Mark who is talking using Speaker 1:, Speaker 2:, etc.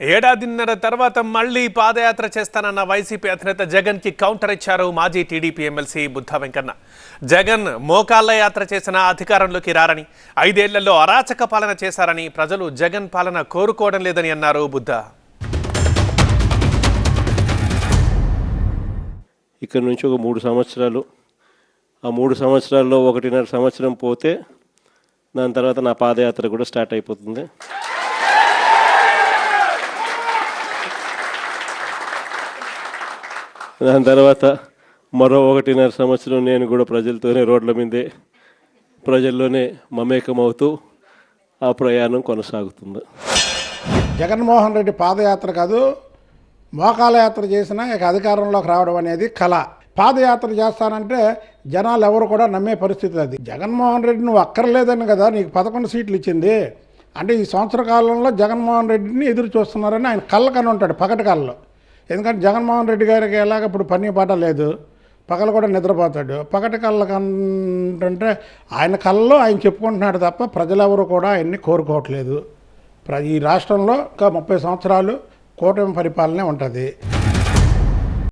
Speaker 1: ఏడాదిన్నర తర్వాత మళ్ళీ పాదయాత్ర చేస్తానన్న వైసీపీ అధినేత జగన్కి కౌంటర్ ఇచ్చారు మాజీ టీడీపీ ఎమ్మెల్సీ బుద్ధ వెంకన్న. జగన్ మోకాళ్ళ యాత్ర చేసిన అధికారంలోకి రారని ఐదేళ్ళలో అరాచక పాలన చేశారని ప్రజలు జగన్ పాలన కోరుకోవడం లేదని అన్నారు బుద్ధ.
Speaker 2: ఇక్కడ నుంచి ఒక మూడు సంవత్సరాలు. ఆ మూడు సంవత్సరాల్లో ఒకటిన్నర సంవత్సరం పోతే దాని తర్వాత నా పాదయాత్ర కూడా స్టార్ట్ అయిపోతుంది. దాని తర్వాత మరో ఒకటిన్నర సంవత్సరం నేను కూడా ప్రజలతోనే రోడ్ల మీదే ప్రజల్లోనే మమేకమవుతూ ఆ ప్రయాణం కొనసాగుతుంది.
Speaker 3: జగన్మోహన్ రెడ్డి పాదయాత్ర కాదు మోకాల యాత్ర చేసినా ఇక అధికారంలోకి రావడం అనేది కళ. పాదయాత్ర చేస్తానంటే జనాలు ఎవరు కూడా నమ్మే పరిస్థితి అది. జగన్మోహన్ రెడ్డి నువ్వు అక్కర్లేదని కదా నీకు పదకొండు సీట్లు ఇచ్చింది. అంటే ఈ సంవత్సర కాలంలో జగన్మోహన్ రెడ్డిని ఎదురు చూస్తున్నారని ఆయన కళ్ళ ఉంటాడు పగటి కళ్ళలో. ఎందుకంటే జగన్మోహన్ రెడ్డి గారికి ఎలాగ ఇప్పుడు పని పాట లేదు పగలు కూడా నిద్రపోతాడు. పగటి కళ్ళ కంటే ఆయన కళ్ళలో ఆయన చెప్పుకుంటున్నాడు తప్ప ప్రజలెవరూ కూడా ఆయన్ని కోరుకోవట్లేదు. ప్ర- ఈ రాష్ట్రంలో ఇంకా ముప్పై సంవత్సరాలు కూటమి పరిపాలనే ఉంటుంది.